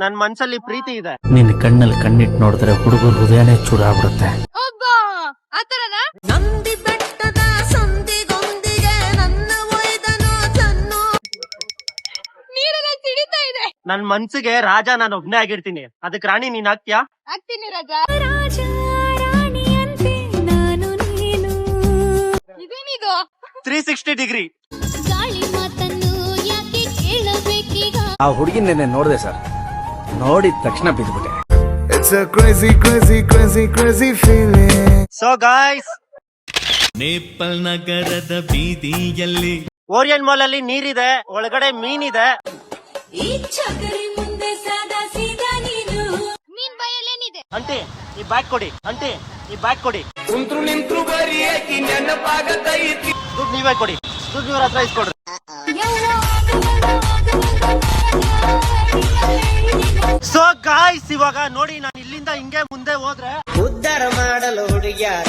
ನನ್ ಮನ್ಸಲ್ಲಿ ಪ್ರೀತಿ ಇದೆ. ನಿನ್ನ ಕಣ್ಣಲ್ಲಿ ಕಣ್ಣಿಟ್ಟು ನೋಡಿದ್ರೆ ಹುಡುಗರ ಹೃದಯನೇ ಚೂರಾಗ್ಬಿಡುತ್ತೆ. ನಂದಿ ಬೆಟ್ಟದ ಸಂದಿಗೊಂದಿಗೆ ನನ್ನ ನೀರೆಲ್ಲ ಸಿಡಿತಾ ಇದೆ. ನನ್ ಮನ್ಸಿಗೆ ರಾಜ ನಾನು ಒಬ್ನೇ ಆಗಿರ್ತೀನಿ. ಅದಕ್ಕೆ ರಾಣಿ ನೀನ್ ಆಗ್ತ್ಯಾ? ಆಗ್ತೀನಿ ರಾಜ. ರಾಜ ರಾಣಿಯಂತೆ ನಾನು ನೀನು. ಇದೇನಿದು? Three sixty degree. ಗಾಳಿ ಮಾತನ್ನು ಯಾಕೆ ಕೇಳಬೇಕೀಗ? ಆ ಹುಡುಗಿನ ನೆನ್ನೆ ನೋಡಿದೆ ಸರ್. ನೋಡಿದ ತಕ್ಷಣ ಬಿದ್ಬಿಟ್ಟೆ. It's a crazy crazy crazy crazy feeling so guys Naples ನಗರದ ಬೀದಿಯಲ್ಲಿ ಓರಿಯನ್ ಮಾಲ್ ಅಲ್ಲಿ ನೀರಿದೆ ಒಳಗಡೆ ಮೀನಿದೆ. ಈ ಚಕರಿ ಮುಂದೆ ಸದಾ ಸೀದಾ ನೀನು ನೀನ್ ಬಯಲೇನಿದೆ ಅಂಟಿ ಈ ಬ್ಯಾಗ್ ಕೊಡಿ. ಅಂಟಿ ಈ ಬ್ಯಾಗ್ ಕೊಡಿ. ದುಡ್ಡು ನೀವೇ ಕೊಡಿ. ದುಡ್ಡು ಇವ್ರ ಹತ್ರ ಇಸ್ಕೊಡ್ರಿ. ಗಾಯ್ಸ್ ಇವಾಗ ನೋಡಿ ನಾನು ಇಲ್ಲಿಂದ ಹಿಂಗೆ ಮುಂದೆ ಹೋದ್ರೆ ಉದ್ಧಾರ ಮಾಡಲು ಹುಡುಗಿಯಾರ.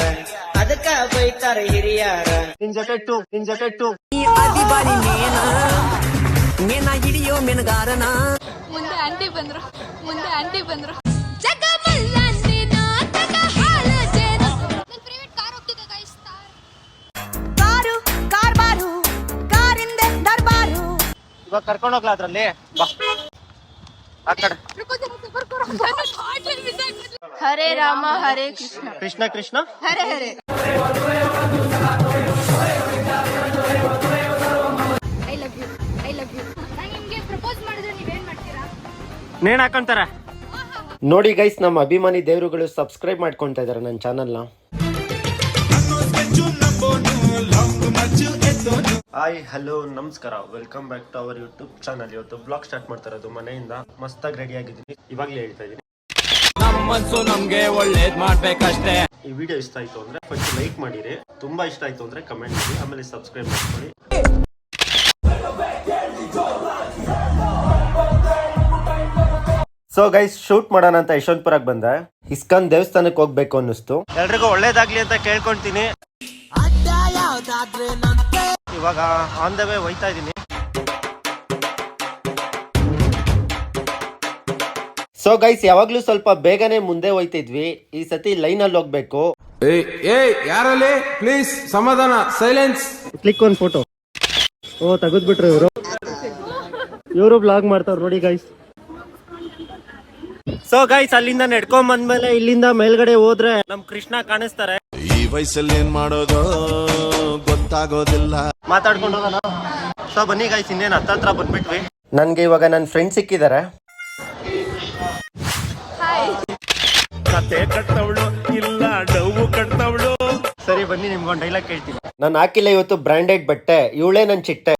ಅದಕ್ಕ ಬೈತಾರ ಹಿರಿಯಾರ. ನಿನ್ ಜೊತೆ ಟು ನಿನ್ ಜೊತೆ ಮೆನಗಾರನ. ಮುಂದೆ ಆಂಟಿ ಬಂದ್ರು ಮುಂದೆ ಆಂಟಿ ಬಂದ್ರು. ಜಗಮಲ್ಲಂದಿ ನಾಟಕ ಹಾಳ ನನ್ ಪ್ರೈವೇಟ್ ಕಾರ್ ಹೋಗ್ತಿದೆ ಗೈಸ್ ಕಾರು ಕಾರ್ ಬಾರು ಕಾರಿಂದ ದರ್ಬಾರು. ಇವಾಗ ಕರ್ಕೊಂಡೋಗ್ಲಾ ಅದ್ರಲ್ಲಿ? ಬಾ. Hare Rama Hare Krishna. Krishna Krishna. Hare Hare. I love you I love you ನಾನು ನಿಮಗೆ ಪ್ರಪೋಸ್ ಮಾಡಿದ್ರೆ ನೀವೇನ್ ಮಾಡ್ತೀರಾ? ನೇಣ್ ಹಾಕೊಂತಾರೆ. ನೋಡಿ ಗೈಸ್ ನಮ್ಮ ಅಭಿಮಾನಿ ದೇವರುಗಳು ಸಬ್ಸ್ಕ್ರೈಬ್ ಮಾಡ್ಕೊಳ್ತಾ ಇದಾರೆ ನನ್ನ ಚಾನಲ್ನ ಹಾಯ್ ಹಲೋ ನಮಸ್ಕಾರ. Welcome back to our YouTube channel ಇವತ್ತು ಬ್ಲಾಗ್ ಸ್ಟಾರ್ಟ್ ಮಾಡ್ತಾ ಇರೋದು ಮನೆಯಿಂದ ಮಸ್ತಾಗಿ ರೆಡಿ ಆಗಿದ್ದೀನಿ. ಇವಾಗಲೇ ಹೇಳ್ತಾ ಇದ್ದೀನಿ. ನಮ್ಗೆ ಒಳ್ಳೇದ್ ಮಾಡ್ಬೇಕಷ್ಟೇ. ಈ ವಿಡಿಯೋ ಇಷ್ಟ ಆಯ್ತು ಅಂದ್ರೆ ಫಸ್ಟ್ ಲೈಕ್ ಮಾಡಿರಿ. ತುಂಬಾ ಇಷ್ಟ ಆಯ್ತು ಅಂದ್ರೆ ಕಮೆಂಟ್ ಮಾಡಿ ಆಮೇಲೆ ಸಬ್ಸ್ಕ್ರೈಬ್ ಮಾಡ್ಕೊಳ್ಳಿ. ಸೊ ಗೈಸ್ ಶೂಟ್ ಮಾಡೋಣ ಅಂತ ಯಶವಂತಪುರಕ್ಕೆ ಬಂದೆ. ಇಸ್ಕಾನ್ ದೇವಸ್ಥಾನಕ್ಕೆ ಹೋಗ್ಬೇಕು ಅನ್ನಿಸ್ತು. ಎಲ್ರಿಗೂ ಒಳ್ಳೇದಾಗ್ಲಿ ಅಂತ ಕೇಳ್ಕೊಂತೀನಿ. ಇವಾಗ ಆನ್ ದ ವೇ ಹೋಯ್ತಾ ಇದೀನಿ ಸೊ ಗೈಸ್ ಯಾವಾಗ್ಲೂ ಸ್ವಲ್ಪ ಬೇಗನೆ ಮುಂದೆ ಹೋಯ್ತಿದ್ವಿ. ಈ ಸತಿ ಲೈನ್ ಅಲ್ಲಿ ಹೋಗ್ಬೇಕು. ಏಯ್ ಏಯ್ ಯಾರಲ್ಲಿ? ಪ್ಲೀಸ್ ಸಮಾಧಾನ ಸೈಲೆನ್ಸ್ ಕ್ಲಿಕ್ ಒನ್ ಫೋಟೋ ಓ ತೆಗೆದ್ಬಿಟ್ರು ಇವರು. ಇವರು ಬ್ಲಾಗ್ ಮಾಡ್ತಾವ್ರು ನೋಡಿ ಗೈಸ್ ಸೊ ಗೈಸ್ ಅಲ್ಲಿಂದ ನಡ್ಕೊಂಡ್ ಬಂದ್ಮೇಲೆ ಇಲ್ಲಿಂದ ಮೇಲ್ಗಡೆ ಹೋದ್ರೆ ನಮ್ ಕೃಷ್ಣ ಕಾಣಿಸ್ತಾರೆ. ಈ ವಯಸ್ಸಲ್ಲಿ ಏನ್ ಮಾಡೋದು? ಗೊತ್ತಾಗೋದಿಲ್ಲ. ಮಾತಾಡ್ಕೊಂಡು ಹೋಗೋಣ ಸೊ ಬನ್ನಿ ಗಾಯ್ಸ್ ಇನ್ನೇನು ಹತ್ತತ್ರ ಬಂದ್ಬಿಟ್ವಿ. ನನ್ಗೆ ಇವಾಗ ನನ್ನ ಫ್ರೆಂಡ್ ಸಿಕ್ಕಿದ್ದಾರೆ ಕತೆ ಕಟ್ಟವಳು ಇಲ್ಲ ಡವ್ವು ಕಟ್ಟವಳು ಸರಿ ಬನ್ನಿ ನಿಮ್ಗೊಂದು ಡೈಲಾಗ್ ಕೇಳ್ತೀನಿ. ನಾನು ಹಾಕಿಲ್ಲ ಇವತ್ತು ಬ್ರಾಂಡೆಡ್ ಬಟ್ಟೆ ಇವಳೇ ನನ್ ಚಿಟ್ಟೆ.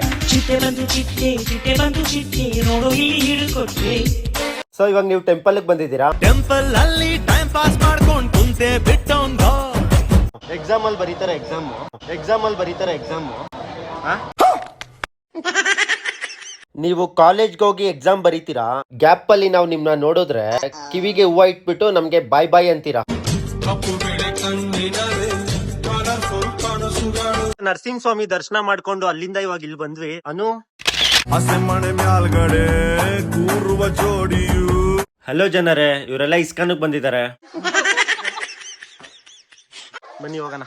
ಸೊ ಇವಾಗ ನೀವು ಟೆಂಪಲ್ ಬಂದಿದ್ದೀರಾ? ಟೆಂಪಲ್ ಅಲ್ಲಿ ಟೈಮ್ ಪಾಸ್ ಮಾಡ್ಕೊಂಡು ಕುಂತೆ ಬಿಟ್ಟವನ್ ಎಕ್ಸಾಮ್ ಅಲ್ಲಿ ಬರೀತಾರೆ ಎಕ್ಸಾಮ್ ಎಕ್ಸಾಮ್ ಅಲ್ಲಿ ಬರೀತಾರೆ ಎಕ್ಸಾಮ್ ನೀವು ಕಾಲೇಜ್ಗೆ ಹೋಗಿ ಎಕ್ಸಾಮ್ ಬರೀತೀರಾ? ಗ್ಯಾಪ್ ಅಲ್ಲಿ ನಾವು ನಿಮ್ನ ನೋಡಿದ್ರೆ ಕಿವಿಗೆ ಹೂವ ಇಟ್ಬಿಟ್ಟು ನಮ್ಗೆ ಬಾಯ್ ಬಾಯ್ ಅಂತೀರಾ? ನರಸಿಂಹ ಸ್ವಾಮಿ ದರ್ಶನ ಮಾಡ್ಕೊಂಡು ಅಲ್ಲಿಂದ ಇವಾಗ ಇಲ್ಲಿ ಬಂದ್ವಿ. ಅನು? ಹಸೆಮಣೆ ಮ್ಯಾಲ್ಗಡೆ ಕೂರುವ ಜೋಡಿಯು ಹಲೋ ಜನರೇ ಇವರೆಲ್ಲ ಇಸ್ಕಾನಕ್ ಬಂದಿದ್ದಾರೆ. ಬನ್ನಿ ಹೋಗೋಣ.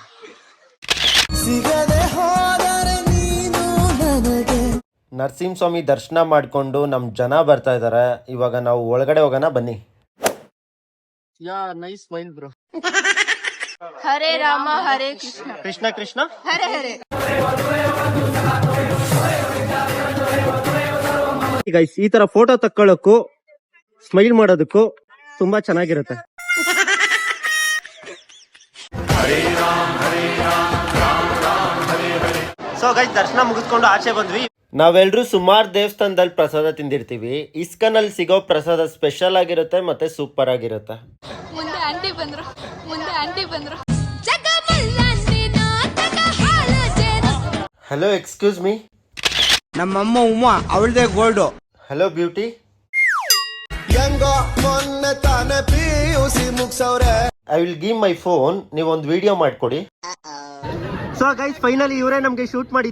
ನರಸಿಂಹ ಸ್ವಾಮಿ ದರ್ಶನ ಮಾಡ್ಕೊಂಡು ನಮ್ ಜನ ಬರ್ತಾ ಇದ್ದಾರೆ ಇವಾಗ ನಾವು ಒಳಗಡೆ ಹೋಗೋಣ ಬನ್ನಿ. Yeah nice mind bro. Hare Rama Hare Krishna. Krishna Krishna? Hare Hare. Guys ಈ ತರ ಫೋಟೋ ತಕ್ಕೊಳ್ಳೋಕ್ಕೂ ಸ್ಮೈಲ್ ಮಾಡೋದಕ್ಕೂ ತುಂಬಾ ಚೆನ್ನಾಗಿರುತ್ತೆ. ಸೊ ಗೈಸ್ ದರ್ಶನ ಮುಗಿಸ್ಕೊಂಡು ಆಚೆ ಬಂದ್ವಿ. ನಾವೆಲ್ಲರೂ ಸುಮಾರು ದೇವಸ್ಥಾನದಲ್ಲಿ ಪ್ರಸಾದ ತಿಂದಿರ್ತೀವಿ. ಇಸ್ಕನ್ ಅಲ್ಲಿ ಸಿಗೋ ಪ್ರಸಾದ ಸ್ಪೆಷಲ್ ಆಗಿರುತ್ತೆ ಮತ್ತೆ ಸೂಪರ್ ಆಗಿರುತ್ತೆ. ಮುಂದೆ ಆಂಟಿ ಬಂದ್ರು. ಮುಂದೆ ಆಂಟಿ ಬಂದ್ರು. ಹಲೋ ಎಕ್ಸ್ಕ್ಯೂಸ್ ಮೀ ನಮ್ಮಮ್ಮ ಉಮ್ಮ ಅವಳದೇ ಗೋಲ್ಡ್. ಹಲೋ ಬ್ಯೂಟಿ ಹೆಂಗೋ ಮೊನ್ನೆ ತಾನೆ P U C ಮುಗ್ಸವ್ರೆ. I will give my phone ನೀವೊಂದು ಒಂದು ವಿಡಿಯೋ ಮಾಡ್ಕೊಡಿ ಸೊ ಗೈಸ್ ಫೈನಲಿ ಇವರೇ ನಮಗೆ ಶೂಟ್ ಮಾಡಿ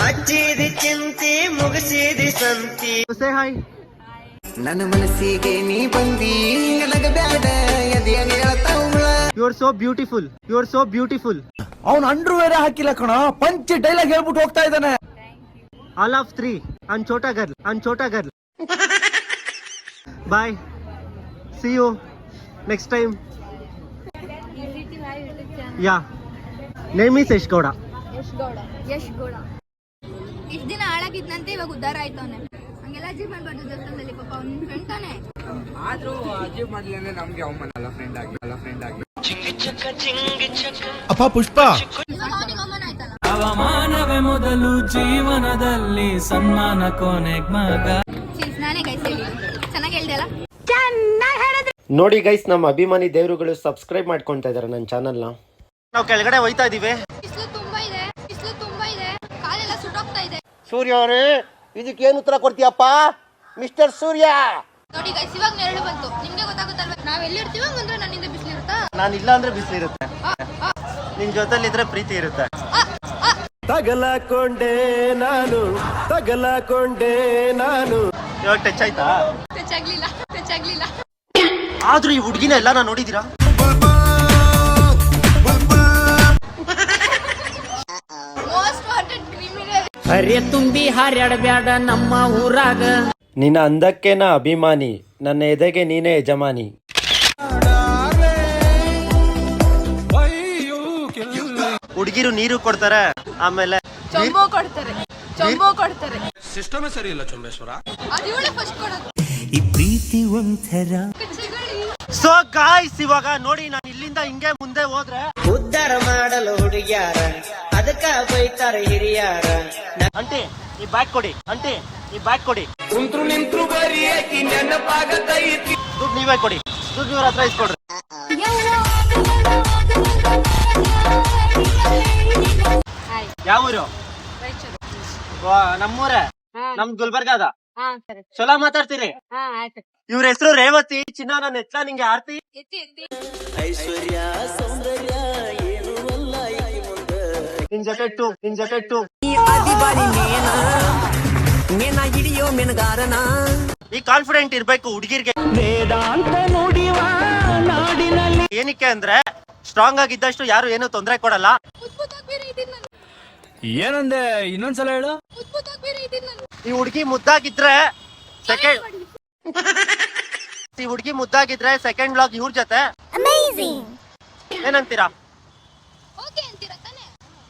ಹಚ್ಚಿದಿ ಚಿಂತಿ ಮುಗಿಸಿದೆ ಸಂತಿ. ಸೇ ಹಾಯ್ ನನ್ನ ಮನಸ್ಸಿಗೆ ನೀ ಬಂದಿ ಎದೆಯನ್ನು ಹೇಳ್ತಾವಳ you are so beautiful you are so beautiful ಅವ್ನು ಅಂಡ್ರೂ ಬೇರೆ ಹಾಕಿಲ್ಲ ಕಣ ಪಂಚ್ ಡೈಲಾಗ್ ಹೇಳ್ಬಿಟ್ಟು ಹೋಗ್ತಾ ಇದ್ದಾನೆ. ಆಲ್ ಆಫ್ ತ್ರೀ ಅನ್ ಚೋಟಾ ಗರ್ಲ್ ಅನ್ ಚೋಟಾ girl bye see you next time yeah. Name is Yash Gowda. Yash Gowda. Yash Gowda. ಇಷ್ಟ ದಿನ ಹಾಳಾಗಿದ್ನಂತೆ ಇವಾಗ ಉದ್ಧಾರ ಆಯ್ತವನೆ. ಹಂಗೆಲ್ಲ ಅಜೀವ್ ಮಾಡ್ಬಾರ್ದು ದೇವಸ್ಥಾನದಲ್ಲಿ ಪಾಪ ಅವ್ನ ಫ್ರೆಂಡ್ ತಾನೆ. ಅಪ್ಪ ಪುಷ್ಪ. ಇವಾಗ ನಿಮ್ಮ ಅಮ್ಮನ ಆಯ್ತಲ್ಲ. ಅವಮಾನವೇ ಮೊದಲು ಜೀವನದಲ್ಲಿ ಸನ್ಮಾನ ಕೊನೆಗ್ ಮಗ. ಚೀಸ್ ನಾನೇ ಗೈಸ್ ಹೇಳಿ. ಚೆನ್ನಾಗಿ ಹೇಳ್ದೆ ಅಲ್ಲ ಚೆನ್ನಾಗಿ ಹೇಳಿದ್ರೆ. ನೋಡಿ ಗೈಸ್ ನಮ್ಮ ಅಭಿಮಾನಿ ದೇವರುಗಳು ಸಬ್ಸ್ಕ್ರೈಬ್ ಮಾಡ್ಕೊಂತ ಇದಾರೆ ನನ್ನ ಚಾನಲ್ನ ನಾವು ಕೆಳಗಡೆ ಹೋಯ್ತಾ ಇದೀವಿ. ಬಿಸಿಲು ತುಂಬಾ ಇದೆ ಬಿಸಿಲು ತುಂಬಾ ಇದೆ ಕಾಲೆಲ್ಲ ಸುಟ್ಟೋಗ್ತಾ ಇದೆ. ಸೂರ್ಯ ಅವರೇ ಇದಕ್ಕೇನು ಉತ್ತರ ಕೊಡ್ತೀಯಪ್ಪ? ಮಿಸ್ಟರ್ ಸೂರ್ಯ! ನೋಡಿ ಗೈಸ್ ಇವಾಗ ನೆರಳು ಬಂತು. ನಿಮ್ಗೆ ಗೊತ್ತಾಗುತ್ತಲ್ವ? ನಾವ್ ಎಲ್ಲಿರ್ತೀವೋ ಅಂದ್ರೆ ನನ್ನಿಂದ ಬಿಸಿಲು ಇರುತ್ತಾ? ನಾನು ಇಲ್ಲ ಅಂದ್ರೆ ಬಿಸಿಲು ಇರುತ್ತೆ. ನಿನ್ ಜೊತೆಲಿದ್ರೆ ಪ್ರೀತಿ ಇರುತ್ತೆ. ತಗಲಾಕೊಂಡೆ ನಾನು ತಗಲಕೊಂಡೆ ನಾನು. ಇವಾಗ ಟಚ್ ಆಯ್ತಾ? ಟಚ್ ಆಗ್ಲಿಲ್ಲ ಟಚ್ ಆಗ್ಲಿಲ್ಲ. ಆದ್ರೂ ಈ ಹುಡುಗಿನ ಎಲ್ಲ ನಾನು ನೋಡಿದೀರಾ? ಹರಿಯ ತುಂಬಿ ಹಾರ್ಯಾಡಬ್ಯಾಡ ನಮ್ಮ ಊರಾಗ. ನಿನ್ನ ಅಂದಕ್ಕೆ ನಾ ಅಭಿಮಾನಿ ನನ್ನ ಎದೆಗೆ ನೀನೇ ಯಜಮಾನಿ. ಹುಡುಗಿರು ನೀರು ಕೊಡ್ತಾರ ಆಮೇಲೆ ಚೊಂಬೋ ಕೊಡ್ತಾರೆ ಚೊಂಬೋ ಕೊಡ್ತಾರೆ. ಸಿಸ್ಟಮೇ ಸರಿ ಇಲ್ಲ ಚೊಂಬೇಶ್ವರ. ಫಸ್ಟ್ ಕೊಡೋದು. ಈ ಪ್ರೀತಿ ಒಂಥರ. ಸೊ ಗಾಯ್ಸ್ ಇವಾಗ ನೋಡಿ ಇಲ್ಲಿಂದ ಹಿಂಗೆ ಮುಂದೆ ಹೋದ್ರೆ ಉದ್ಧಾರ ಮಾಡಲು ಹುಡುಗಿಯಾರ ಅದಕ್ಕ ಬೈತಾರ ಹಿರಿಯಾರ. ಅಂಟಿ ಈ ಬ್ಯಾಗ್ ಕೊಡಿ. ಅಂಟಿ ಈ ಬ್ಯಾಗ್ ಕೊಡಿ. ದುಡ್ಡು ನೀವೇ ಕೊಡಿ. ದುಡ್ಡು ಇವ್ರ ಹತ್ರ ಇಸ್ಕೊಡ್ರಿ. ಯಾವೂರು ಯಾವ ಊರು? ನಮ್ಮೂರೇ. ನಮ್ ಗುಲ್ಬರ್ಗಾದ? ಹಾ ಸರಿ. ಚಲೋ ಮಾತಾಡ್ತೀರಿ? ಹಾ ಆಯ್ತು. ಇವ್ರ ಹೆಸರು ರೇವತಿ. ಚಿನ್ನ ನನ್ನ ಎತ್ತ ನಿಂಗೆ ಆರ್ತಿ. ಐಶ್ವರ್ಯ ಸೌಂದರ್ಯ ನಿನ್ ಜೊತೆ ಟು ನಿನ್ ಹಿಡಿಯೋ ಟು ಈ ಕಾನ್ಫಿಡೆಂಟ್ ಇರ್ಬೇಕು ಹುಡುಗಿರ್ಗೆ. ಏನಕ್ಕೆ ಅಂದ್ರೆ ಸ್ಟ್ರಾಂಗ್ ಆಗಿದ್ದಷ್ಟು ಯಾರು ಏನು ತೊಂದರೆ ಕೊಡಲ್ಲ. ನಾನು. ಏನಂದೆ? ಇನ್ನೊಂದ್ಸಲ ಹೇಳು. ನಾನು. ಈ ಹುಡುಗಿ ಮುದ್ದಾಗಿದ್ರೆ ಸೆಕೆಂಡ್ ಈ ಹುಡುಗಿ ಮುದ್ದಾಗಿದ್ರೆ ಸೆಕೆಂಡ್ ಬ್ಲಾಗ್ ಇವ್ರ ಜೊತೆ. ಏನಂತೀರಾ?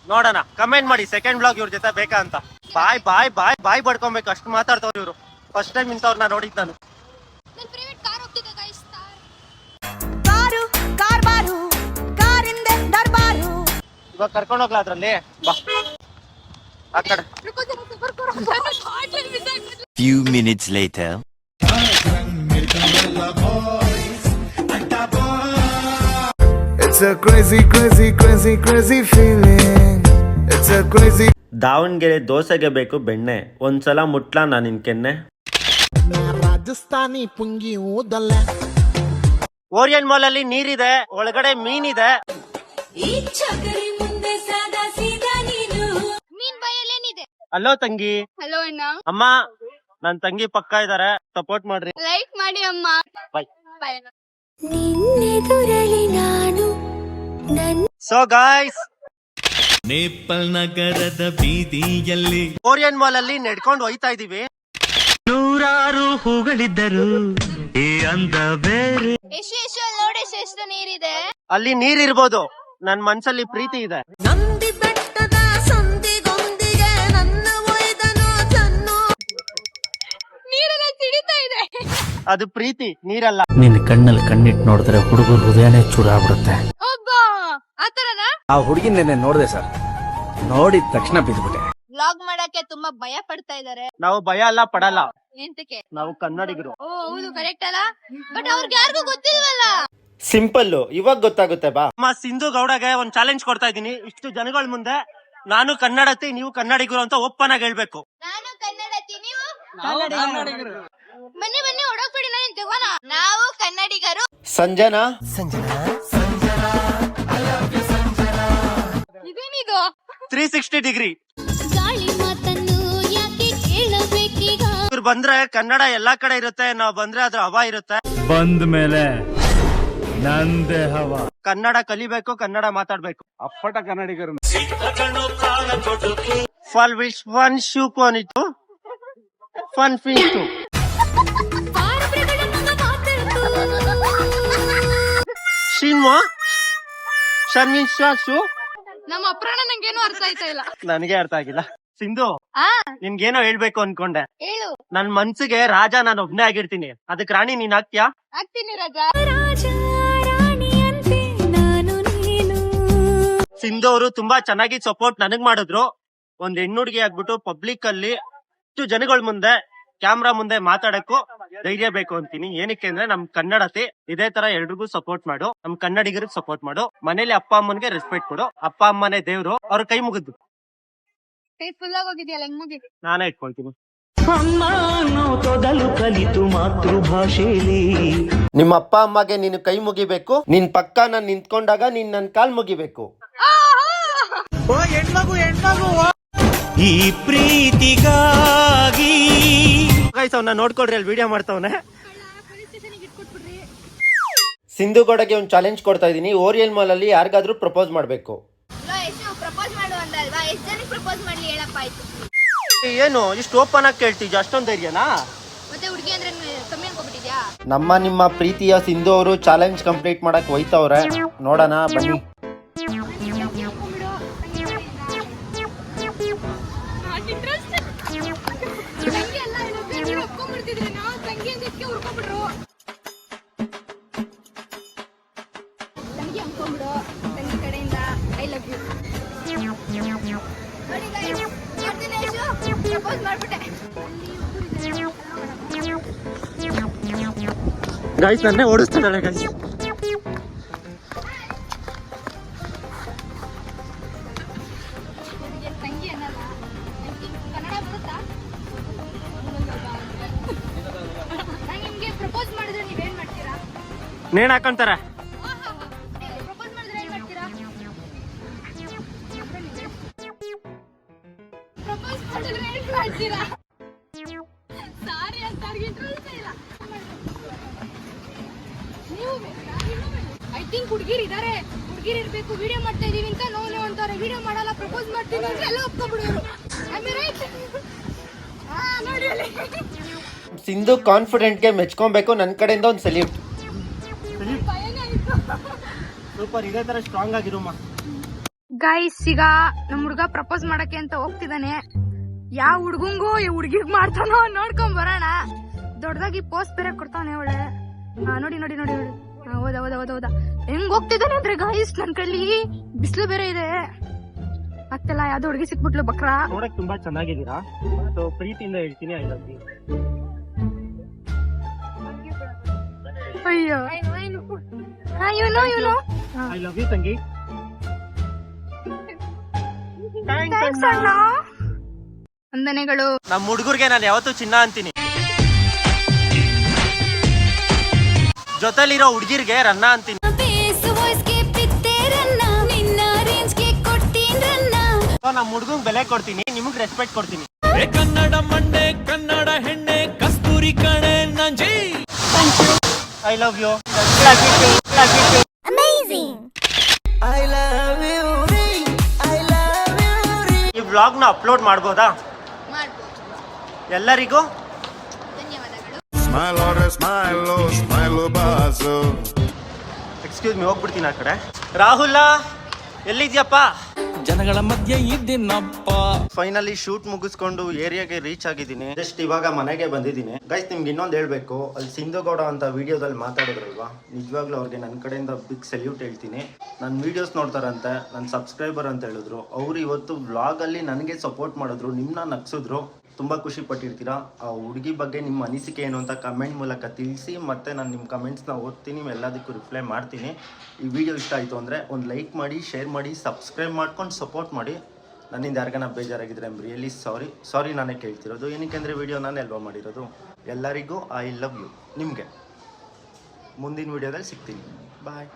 ನೋಡೋಣ ಕಮೆಂಟ್ ಮಾಡಿ ಸೆಕೆಂಡ್ ಬ್ಲಾಗ್ ಇವ್ರ ಜೊತೆ ಬೇಕಾ ಅಂತ. ಬಾಯ್ ಬಾಯ್ ಬಾಯ್ ಬಾಯ್ ಬಡ್ಕೊಬೇಕು ಅಷ್ಟು ಮಾತಾಡ್ತಾವ್ರಿ ಇವ್ರು. ಫಸ್ಟ್ ಟೈಮ್ ಇಂಥವ್ರನ್ನ ನೋಡಿದ್ ನಾನು. ಇವಾಗ ಕರ್ಕೊಂಡು ಹೋಗ್ಲಾ ಅದ್ರಲ್ಲಿ? ಬಾ. ಆ ಕಡೆ. Few minutes later. It's a crazy, crazy, crazy, crazy feeling. It's a crazy. Davanagere ದೋಸೆಗೆ ಬೇಕು ಬೆಣ್ಣೆ. ಒಂದ್ಸಲ ಮುಟ್ಲ ನಾನು ನಿನ್ ಕೆನ್ನೆ. ರಾಜಸ್ಥಾನಿ ಪುಂಗಿ ಊದಲ್ಲ. ಓರಿಯನ್ ಮಾಲ್ ಅಲ್ಲಿ ನೀರಿದೆ ಒಳಗಡೆ ಮೀನಿದೆ. ಮೀನ್ ಬಾಯಲ್ಲಿ ಏನಿದೆ ಅಲ್ಲೋ ತಂಗಿ. ಹಲೋ ಅಣ್ಣ. ಅಮ್ಮ ನನ್ ತಂಗಿ ಪಕ್ಕ ಇದಾರೆ ಸಪೋರ್ಟ್ ಮಾಡ್ರಿ. ಲೈಕ್ ಮಾಡಿ ಅಮ್ಮ. Bye. ಬಾಯ್ ಅಣ್ಣ ನಿನ್ನೆದುರಲಿ ನಾನು ನನ್ನ ಸೊ ಗಾಯ್ಸ್ ನೇಪಲ್ ನಗರದ ಬೀದಿಯಲ್ಲಿ ಓರಿಯನ್ ಮಾಲ್ ಅಲ್ಲಿ ನಡ್ಕೊಂಡು ಹೋಯ್ತಾ ಇದೀವಿ. ನೂರಾರು ಹೂಗಳಿದ್ದರು ಈ ಅಂದ ಬೇರೆ. ಎಷ್ಟು ಎಷ್ಟು ನೋಡಿ ಎಷ್ಟು ಎಷ್ಟು ನೀರಿದೆ. ಅಲ್ಲಿ ನೀರ್ ಇರ್ಬೋದು ನನ್ ಮನ್ಸಲ್ಲಿ ಪ್ರೀತಿ ಇದೆ. ನಂದಿ ಅದು ಪ್ರೀತಿ ನೀರಲ್ಲ. ನಿನ್ ಕಣ್ಣಲ್ಲಿ ಕಣ್ಣಿಟ್ಟು ನೋಡಿದ್ರೆ ಹುಡುಗರು ಹೃದಯನೇ ಚೂರಾಗ್ಬಿಡುತ್ತೆ. ಆಗ್ಬಿಡುತ್ತೆ ಆತರನ ಆ ಹುಡುಗಿನ ನೆನ್ನೆ ನೋಡಿದೆ ಸರ್. ನೋಡಿದ ತಕ್ಷಣ ಬಿದ್ಬಿಟ್ಟೆ. ವ್ಲಾಗ್ ಮಾಡಕ್ಕೆ ತುಂಬಾ ಭಯ ಪಡ್ತಾ ಇದಾರೆ. ನಾವು ಭಯ ಅಲ್ಲ ಪಡಲ್ಲ. ಎಂತಕ್ಕೆ? ನಾವು ಕನ್ನಡಿಗರು. ಓ ಹೌದು ಕರೆಕ್ಟ್ ಅಲ್ಲ? ಬಟ್ ಅವ್ರಿಗೆ ಯಾರಿಗೂ ಗೊತ್ತಿಲ್ವಲ್ಲ? ಸಿಂಪಲ್ ಇವಾಗ ಗೊತ್ತಾಗುತ್ತೆ ಬಾ. ಅಮ್ಮ ಸಿಂಧು ಗೌಡಗೆ ಒಂದ್ ಚಾಲೆಂಜ್ ಕೊಡ್ತಾ ಇದೀನಿ ಇಷ್ಟು ಜನಗಳ ಮುಂದೆ ನಾನು ಕನ್ನಡತಿ ನೀವು ಕನ್ನಡಿಗರು ಅಂತ ಓಪನ್ ಆಗಿ ಹೇಳ್ಬೇಕು. ನಾನು ಕನ್ನಡತಿ ನೀವು? ಬನ್ನಿ ಬನ್ನಿ ಹೊಡೋಗ್ಬಿಡಿ ನಾನು ತಗೋಣ ನಾವು ಕನ್ನಡಿಗರು. ಸಂಜನಾ? ಇದೇನಿದು? Three sixty degree. ಗಾಳಿ ಮಾತ ಇವ್ರು ಬಂದ್ರೆ ಕನ್ನಡ ಎಲ್ಲಾ ಕಡೆ ಇರುತ್ತೆ ನಾವ್ ಬಂದ್ರೆ ಅದ್ರ ಹವಾ ಇರುತ್ತೆ. ಬಂದ ಮೇಲೆ ನಂದೇ ಹವಾ ಕನ್ನಡ ಕಲಿಬೇಕು ಕನ್ನಡ ಮಾತಾಡ್ಬೇಕು. ಅಪ್ಪಟ ಕನ್ನಡಿಗರು. ಫಲ್ ವಿಶ್ ಫನ್ ಶೂ ಕೊನಿತು ಫನ್ ಫಿಂಗ್ ಶಿನ್ವ ಶರ್ಮಿನ್ ಶು ನಮ್ಮ ಅಪ್ರಾಣ ನಂಗೇನು ಅರ್ಥ ಆಯ್ತಾ ಇಲ್ಲ. ನನಗೆ ಅರ್ಥ ಆಗಿಲ್ಲ. ಸಿಂಧು ಆ? ನಿನ್ಗೇನೋ ಹೇಳ್ಬೇಕು ಅನ್ಕೊಂಡೆ. ಹೇಳು. ನನ್ ಮನ್ಸಿಗೆ ರಾಜ ನಾನು ಒಬ್ನೇ ಆಗಿರ್ತೀನಿ. ಅದಕ್ ರಾಣಿ ನೀನ್ ಆಗ್ತೀಯಾ? ಆಗ್ತೀನಿ ರಾಜಾ. ರಾಜ ರಾಣಿಯಂತೆ ನಾನು ನೀನು. ಸಿಂಧು ಅವರು ತುಂಬಾ ಚೆನ್ನಾಗಿ ಸಪೋರ್ಟ್ ನನಗ್ ಮಾಡಿದ್ರು. ಒಂದ್ ಹೆಣ್ಣುಡ್ಗಿ ಆಗ್ಬಿಟ್ಟು ಪಬ್ಲಿಕ್ ಅಲ್ಲಿ ಇಷ್ಟು ಜನಗಳ ಮುಂದೆ ಕ್ಯಾಮ್ರಾ ಮುಂದೆ ಮಾತಾಡಕ್ಕೂ ಧೈರ್ಯ ಬೇಕು ಅಂತೀನಿ. ಏನಕ್ಕೆ ಅಂದ್ರೆ ನಮ್ ಕನ್ನಡತೆ ಇದೇ ತರ ಎಲ್ರಿಗೂ ಸಪೋರ್ಟ್ ಮಾಡು. ನಮ್ ಕನ್ನಡಿಗರಿಗೆ ಸಪೋರ್ಟ್ ಮಾಡು. ಮನೇಲಿ ಅಪ್ಪ ಅಮ್ಮನ್ಗೆ ರೆಸ್ಪೆಕ್ಟ್ ಕೊಡು. ಅಪ್ಪ ಅಮ್ಮನೇ ದೇವ್ರು. ಅವ್ರ ಕೈ ಮುಗಿದ್ದು ನಾನೇ ಇಟ್ಕೊಳ್ತೀನಿ. ತೊದಲು ಕಲಿತು ಮಾತೃಭಾಷೆಯಲ್ಲಿ ನಿಮ್ಮ ಅಪ್ಪ ಅಮ್ಮಗೆ ನೀನು ಕೈ ಮುಗಿಬೇಕು. ನಿನ್ ಪಕ್ಕ ನಾನ್ ನಿಂತ್ಕೊಂಡಾಗ ನೀನ್ ನನ್ ಕಾಲ್ ಮುಗಿಬೇಕು. ಈ ಪ್ರೀತಿಗಾಗಿ ಗೈಸ್ ಅವ್ನ ನೋಡ್ಕೊಡ್ರಿ ಅಲ್ಲಿ ವಿಡಿಯೋ ಮಾಡ್ತಾವನೆ. ಸಿಂಧು ಗೌಡಗೆ ಒಂದು ಚಾಲೆಂಜ್ ಕೊಡ್ತಾ ಇದೀನಿ ಓರಿಯಲ್ ಮಾಲ್ ಅಲ್ಲಿ ಯಾರಿಗಾದ್ರೂ ಪ್ರಪೋಸ್ ಮಾಡ್ಬೇಕು. ಎಷ್ಟು ಪ್ರಪೋಸ್ ಮಾಡು ಅಂದಲ್ವಾ? ಎಷ್ಟು ಪ್ರಪೋಸ್ ಮಾಡ್ಲಿ ಹೇಳಪ್ಪ ಆಯ್ತು. ಏನು ಇಷ್ಟು ಓಪನ್ ಆಗಿ ಕೇಳ್ತೀವಿ ಅಷ್ಟೊಂದ್ ಧೈರ್ಯನಾ? ಮತ್ತೆ ಹುಡುಗಿ ಅಂದ್ರೆ ಕಮ್ಮಿ ಅನ್ಕೊಬಿಟ್ಟಿದ್ಯಾ? ನಮ್ಮ ನಿಮ್ಮ ಪ್ರೀತಿಯ ಸಿಂಧು ಅವರು ಚಾಲೆಂಜ್ ಕಂಪ್ಲೀಟ್ ಮಾಡಕ್ ಹೋಯ್ತವ್ರೆ. ನೋಡೋಣ ಬನ್ನಿ. ಒಪ್ಕೊಂಡ್ಬಿಡ್ತಿದ್ರೆ ನಾವು ತಂಗಿ ಅಂದಿದ್ಕೆ ಹುರ್ಕೊಂಡ್ಬಿಟ್ರು ತಂಗಿ ಅನ್ಕೊಂಡ್ಬಿಡು ತಂಗಿ ಕಡೆಯಿಂದ ಐ ಲವ್ ಯು ಗಾಯ್ಸ್ ನನ್ನೇ ಓಡಿಸ್ತಿದ್ದಾಳೆ ಗೈಸ್ ಇಲ್ಲ. ಹಾಕೊಂತಾರ ಐ ಥಿಂಕ್ ಹುಡುಗಿರ್ ಇದಾರೆ. ಹುಡುಗಿರ್ ಇರ್ಬೇಕು. ವಿಡಿಯೋ ಮಾಡ್ತಾ ಇದೀವಿ ಅಂತ ನೋ ನೋ ಅಂತಾರೆ. ವಿಡಿಯೋ ಮಾಡಲ್ಲ ಪ್ರಪೋಸ್ ಮಾಡ್ತೀನಿ ಅಂದ್ರೆ ಎಲ್ಲ ಸಿಂಧು ಕಾನ್ಫಿಡೆಂಟ್ಗೆ ಮೆಚ್ಕೊಬೇಕು. ನನ್ನ ಕಡೆಯಿಂದ ಒಂದು ಸೆಲ್ಯೂಟ್ ಸೂಪರ್ ಇದೇ ತರ ಸ್ಟ್ರಾಂಗ್ ಆಗಿರುಮ್ಮ ಗೈಸ್ ಈಗ ನಮ್ ಹುಡ್ಗ ಪ್ರಪೋಸ್ ಮಾಡಕ್ಕೆ ಅಂತ ಹೋಗ್ತಿದ್ದಾನೆ ಯಾವ ಹುಡ್ಗಂಗೂ ಈ ಹುಡ್ಗಿಗ್ ಮಾಡ್ತಾನೋ ನೋಡ್ಕೊಂಡ್ ಬರೋಣ. ದೊಡ್ಡದಾಗಿ ಪೋಸ್ಟ್ ಬೇರೆ ಕೊಡ್ತಾನೆ ಒಳ್ಳೆ ಹಾ ನೋಡಿ ನೋಡಿ ನೋಡಿ ನೋಡಿ. ಹೌದಾ ಹೌದಾ ಹೌದಾ ಹೌದಾ. ಹೆಂಗ್ ಹೋಗ್ತಿದ್ದಾನೆ ಅಂದ್ರೆ ಗೈಸ್ ನನ್ ಕಲ್ಲಿ ಬಿಸಿಲು ಬೇರೆ ಇದೆ. ಮತ್ತೆಲ್ಲ ಯಾವ್ದೋ ಹುಡುಗಿ ಸಿಕ್ಬಿಟ್ಲು ಬಕ್ರಾ. ನೋಡಕ್ ತುಂಬಾ ಚೆನ್ನಾಗಿದ್ದೀರಾ? ಸೊ ಪ್ರೀತಿಯಿಂದ ಹೇಳ್ತೀನಿ ಐ ಲವ್ ಯು ಅಯ್ಯೋ. ಹಾ ನೋ ಐ ಲವ್ ಯು ತಂಗಿ. ಥ್ಯಾಂಕ್ಸ್ ಅಣ್ಣ. ವಂದನೆಗಳು. ನಮ್ಮ ಹುಡುಗರಿಗೆ ನಾನು ಯಾವತ್ತೂ ಚಿನ್ನ ಅಂತೀನಿ. ಜೊತೆಲಿರೋ ಹುಡುಗಿರ್ಗೆ ರನ್ನ ಅಂತೀನಿ. ನಮ್ಮ ಹುಡುಗಂಗ್ ಬೆಲೆ ಕೊಡ್ತೀನಿ ನಿಮಗ್ ರೆಸ್ಪೆಕ್ಟ್ ಕೊಡ್ತೀನಿ. ಕನ್ನಡ ಮಂಡೆ ಕನ್ನಡ ಹೆಣ್ಣೆ ಕಸ್ತೂರಿ ಕಣೆ. ಐ ಲವ್ ಯು ಈ ವ್ಲಾಗ್ನ ನ ಅಪ್ಲೋಡ್ ಮಾಡ್ಬೋದಾ. ಎಲ್ಲರಿಗೂ? ಧನ್ಯವಾದಗಳು. Smile or a smile, oh, smile oh, bazo. Excuse me ಹೋಗ್ಬಿಡ್ತೀನಿ ಆ ಕಡೆ. ರಾಹುಲ ಎಲ್ಲಿದ್ಯಪ್ಪ? ಜನಗಳ ಮಧ್ಯೆ ಇದ್ದೀನಪ್ಪ. ಫೈನಲಿ ಶೂಟ್ ಮುಗಿಸ್ಕೊಂಡು ಏರಿಯಾಗೆ ರೀಚ್ ಆಗಿದ್ದೀನಿ. ಜಸ್ಟ್ ಇವಾಗ ಮನೆಗೆ ಬಂದಿದ್ದೀನಿ. ಗೈಸ್ ನಿಮ್ಗೆ ಇನ್ನೊಂದು ಹೇಳ್ಬೇಕು. ಅಲ್ಲಿ ಸಿಂಧುಗೌಡ ಅಂತ ವಿಡಿಯೋದಲ್ಲಿ ಮಾತಾಡಿದ್ರಲ್ವಾ? ನಿಜವಾಗ್ಲೂ ಅವ್ರಿಗೆ ನನ್ನ ಕಡೆಯಿಂದ ಬಿಗ್ ಸೆಲ್ಯೂಟ್ ಹೇಳ್ತೀನಿ. ನನ್ನ ವಿಡಿಯೋಸ್ ನೋಡ್ತಾರಂತೆ ನನ್ನ ಸಬ್ಸ್ಕ್ರೈಬರ್ ಅಂತ ಹೇಳಿದ್ರು. ಅವ್ರು ಇವತ್ತು ವ್ಲಾಗಲ್ಲಿ ನನಗೆ ಸಪೋರ್ಟ್ ಮಾಡಿದ್ರು ನಿಮ್ಮನ್ನ ನಗ್ಸಿದ್ರು. ತುಂಬ ಖುಷಿ ಪಟ್ಟಿರ್ತೀರಾ? ಆ ಹುಡುಗಿ ಬಗ್ಗೆ ನಿಮ್ಮ ಅನಿಸಿಕೆ ಏನು ಅಂತ ಕಮೆಂಟ್ ಮೂಲಕ ತಿಳಿಸಿ, ಮತ್ತು ನಾನು ನಿಮ್ಮ ಕಮೆಂಟ್ಸ್ನ ಓದ್ತೀನಿ ಎಲ್ಲದಕ್ಕೂ ರಿಪ್ಲೈ ಮಾಡ್ತೀನಿ. ಈ ವಿಡಿಯೋ ಇಷ್ಟ ಆಯಿತು ಅಂದರೆ ಒಂದು ಲೈಕ್ ಮಾಡಿ ಶೇರ್ ಮಾಡಿ ಸಬ್ಸ್ಕ್ರೈಬ್ ಮಾಡ್ಕೊಂಡು ಸಪೋರ್ಟ್ ಮಾಡಿ. ನನ್ನಿಂದ ಯಾರಿಗಾನ ಬೇಜಾರಾಗಿದ್ರೆ ಐಮ್ ರಿಯಲಿ ಸಾರಿ ಸಾರಿ ನಾನೇ ಕೇಳ್ತಿರೋದು. ಏನಕ್ಕೆ ಅಂದರೆ ವಿಡಿಯೋ ನಾನು ಎಲ್ವ ಮಾಡಿರೋದು. ಎಲ್ಲರಿಗೂ ಐ ಲವ್ ಯು ನಿಮಗೆ. ಮುಂದಿನ ವಿಡಿಯೋದಲ್ಲಿ ಸಿಗ್ತೀನಿ. ಬಾಯ್